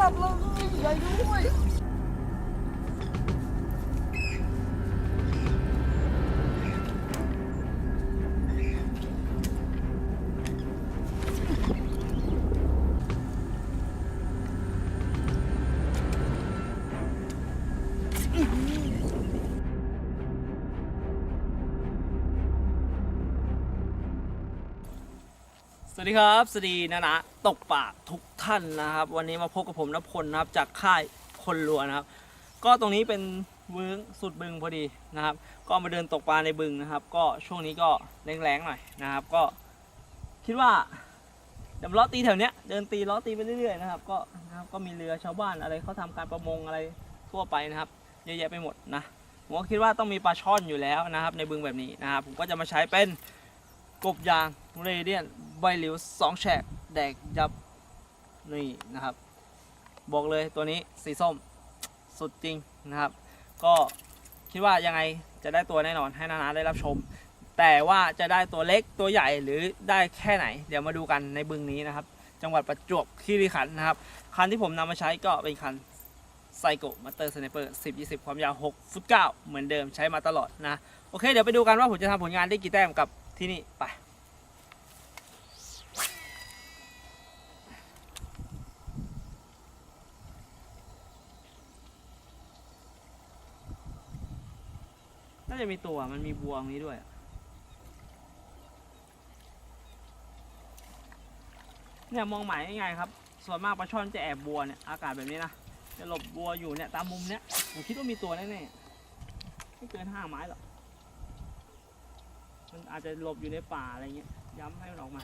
ศัพ วยสวัสดีครับ สวัสดีนะนะตกปลาทุกท่านนะครับ วันนี้มาพบกับผมนพลนะครับ จากค่ายคนลัวนะครับ ก็ตรงนี้เป็นเวิ้งสุดบึงพอดีนะครับ ก็มาเดินตกปลาในบึงนะครับ ก็ช่วงนี้ก็แรงๆหน่อยนะครับ ก็คิดว่าเดี๋ยวล้อตีแถวเนี้ยเดินตีล้อตีไปเรื่อยๆนะครับ ก็นะครับก็มีเรือชาวบ้านอะไรเขาทำการประมงอะไรทั่วไปนะครับเยอะแยะไปหมดนะผมก็คิดว่าต้องมีปลาช่อนอยู่แล้วนะครับ ในบึงแบบนี้นะครับ ผมก็จะมาใช้เป็น กบยางเรเดียนใบหลิวสองแฉกแดกยับนี่นะครับ บอกเลยตัวนี้สีส้มสุดจริงนะครับ ก็คิดว่ายังไงจะได้ตัวแน่นอนให้นานาได้รับชม แต่ว่าจะได้ตัวเล็กตัวใหญ่หรือได้แค่ไหน เดี๋ยวมาดูกันในบึงนี้นะครับ จังหวัดประจวบคีรีขันธ์นะครับ คันที่ผมนำมาใช้ก็เป็นคันไซโกมาเตอร์สไนเปอร์10 20ความยาว6ฟุต9เหมือนเดิมใช้มาตลอดนะ โอเค เดี๋ยวไปดูกันว่าผมจะทำผลงานได้กี่แต้มกับ ที่นี่ ไป น่าจะมีตัวมันมีบัวตรงนี้ด้วยเนี่ยมองหมายง่ายๆครับ ส่วนมากปลาช่อนจะแอบบัวเนี่ย อากาศแบบนี้นะ จะหลบบัวอยู่เนี่ย ตามมุมเนี้ย ผมคิดว่ามีตัวแน่ๆ ไม่เกินห้าไม้หรอก มันอาจจะหลบอยู่ในป่าอะไรเงี้ย ย้ำให้มันออกมา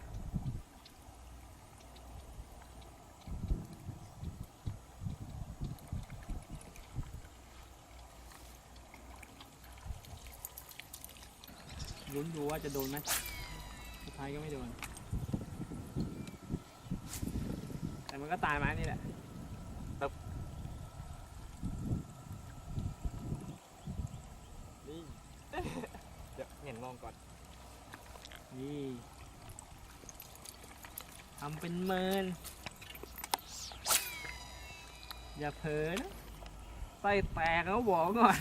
ลุ้นดูว่าจะโดนไหมสุดท้ายก็ไม่โดน แต่มันก็ตายไหมานี่แหละนี่ เดี๋ยวเห็นมองก่อน นี่ทำเป็นเมิน อย่าเผลอนะไส้แตกเขาบอกก่อน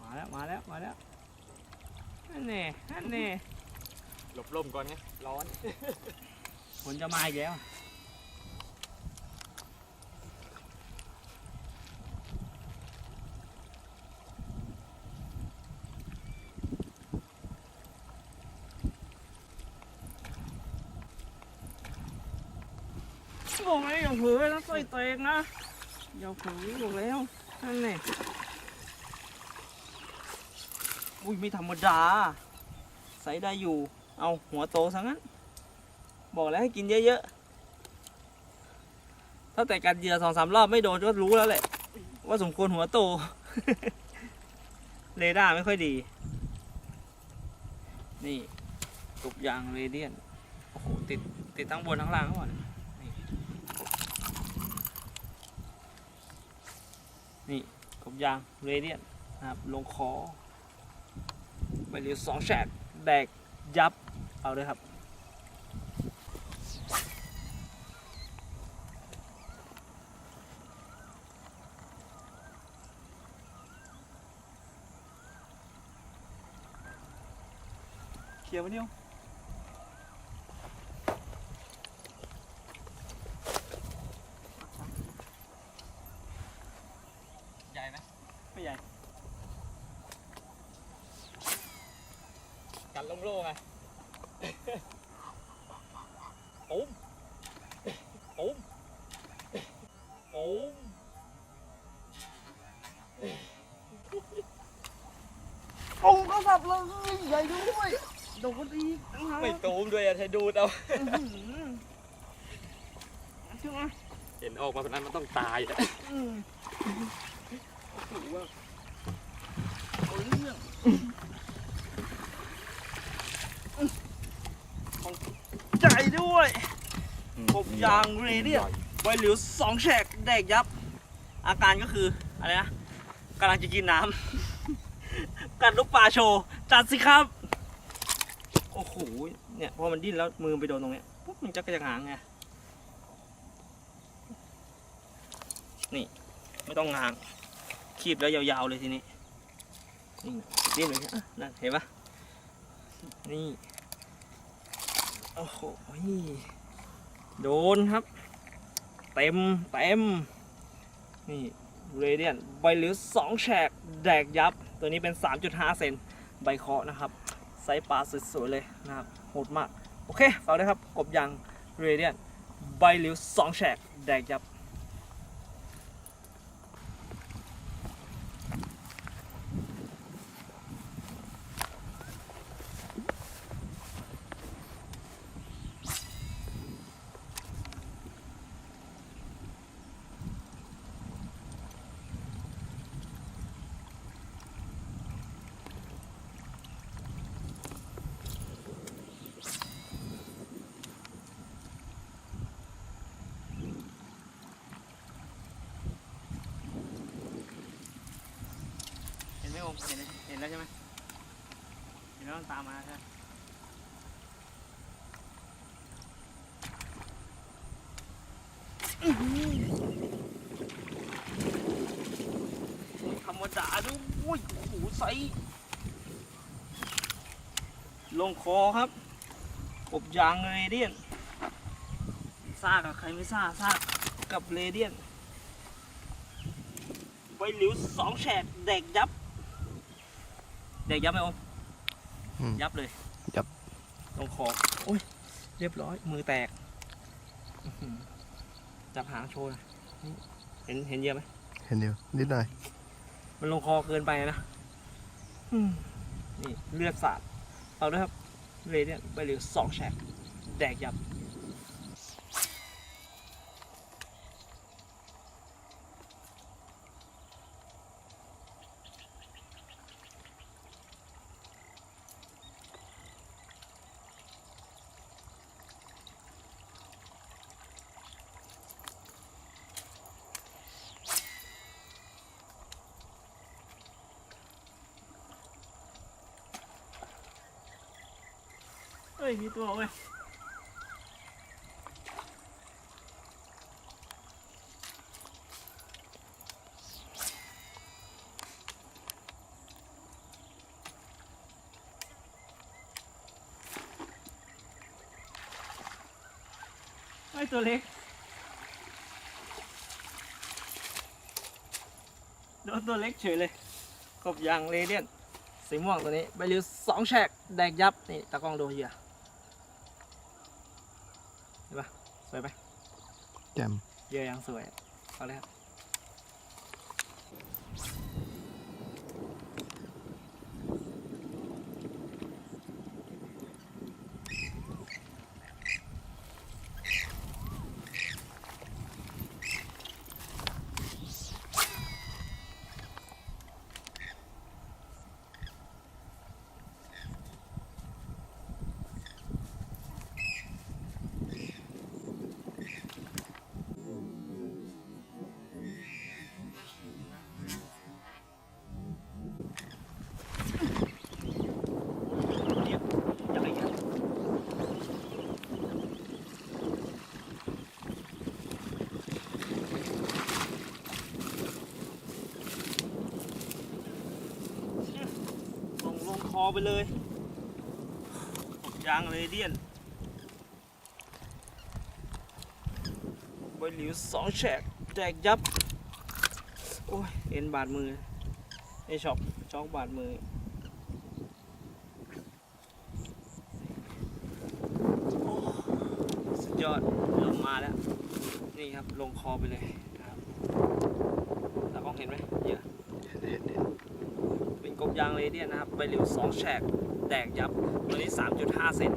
มาแล้ว มาแล้ว มาแล้วนั่นแน่นั่นแน่หลบร่มก่อนไงร้อน ฝนจะมาอีกแล้วบอกแล้วอย่าเผลอนะสร้อยเตกนะอย่าเผลอบอกแล้วนั่นแน่อุ้ยไม่ธรรมดา ใส่ได้อยู่ เอาหัวโตซะงั้น บอกแล้วให้กินเยอะๆถ้าแต่กัดเหยื่อสองสามรอบไม่โดนก็รู้แล้วแหละ ว่าสมควรหัวโต เรดาร์ไม่ค่อยดี นี่กบยางเรเดียน โอ้โห ติด ติดทั้งบนทั้งล่างทั้งหมดนี่นี่กบยางเรเดียนนะครับ ลงคอไปเรียวสองแฉกแดกยับ เอาเลยครับ เคลียร์มาเดียวใหญ่ไหมไม่ใหญ่ กันโล่งๆไงตุ้มตุ้มตุ้มโอ้ก็สับเลยใหญ่ด้วย โดนอีกตั้งหากไม่ตูมด้วยอะใช้ดูดเอาอื้อหือใช่ไหมเห็นออกมาแบบนั้นมันต้องตายอะอืมโอ้โหว่าเอาเรื่องใจด้วย กบยางเรเดียน ไวหลิวสองแฉกแดกยับ อาการก็คืออะไรนะกำลังจะกินน้ำ กัดลูกปลาโชว์ จัดสิครับ โอ้โห เนี่ยพอมันดิ้นแล้วมือไปโดนตรงเนี้ยปุ๊บมันจะกระหางไง นี่ ไม่ต้องงาง คีบแล้วยาวๆเลยทีนี้ นี่ดิ้นเลยอะนั่นเห็นปะนี่ โอ้โห โดนครับ เต็มเต็ม นี่เรเดียนใบเหลือสองแฉกแดกยับ ตัวนี้เป็น 3.5 เซนใบเคาะนะครับ ไซส์ปลาสวยๆเลยนะครับโหดมาก โอเคฝากด้วยครับ กบยางเรเดียนใบเหลือสองแฉกแดกยับ เห็นไหมเห็นเห็นแล้วใช่ไหมเห็นแล้วมันตามมาใช่ไหมธรรมดาด้วยโอ้ยโอ้โหใสลงคอครับกบยางเรเดียนซากกับใครไม่ซากซากกับเรเดียนไวหลิวสองแฉกแดกยับ แดกยับไหมโอมอืมยับเลยยับ ตรงคอโอ้ย เรียบร้อย มือแตกอื้อหือจับหางโชว์หน่อยนี่เห็นเห็นเยอะไหม เห็นเดียวนิดหน่อยมันลงคอเกินไปนะอืมนี่เลือดสาด เอาด้วยครับเรเดียนไปเหลือสองแฉกแดกยับ ฮ้ย มีตัวเว้ยไอ้ตัวเล็ก โดนตัวเล็กเฉยเลย กบยางเรเดียนสีม่วงตัวนี้ใบริ้วสองแฉกแดกยับ นี่ตากล้องดูเหยื่อเห็นปะ สวยไหมแจ่มเหยื่อยังสวยเอาเลยครับ เดี๋ยวอย่าไปอย่าลงลงคอ ไปเลยกยางเรเดียนใบหลิวสองแฉกแตกยับ โอ้ย เอ็นบาดมือไอช็อกช็อกบาดมือสุดยอดลงมาแล้ว นี่ครับ ลงคอไปเลยนะครับตากล้องเห็นไหมเหยื่อ เห็นเห็นเห็น เป็นกบ ยางเรเดียนนะครับใบเหลวสองแฉกแตกยับตัวนี้ 3.5 เซน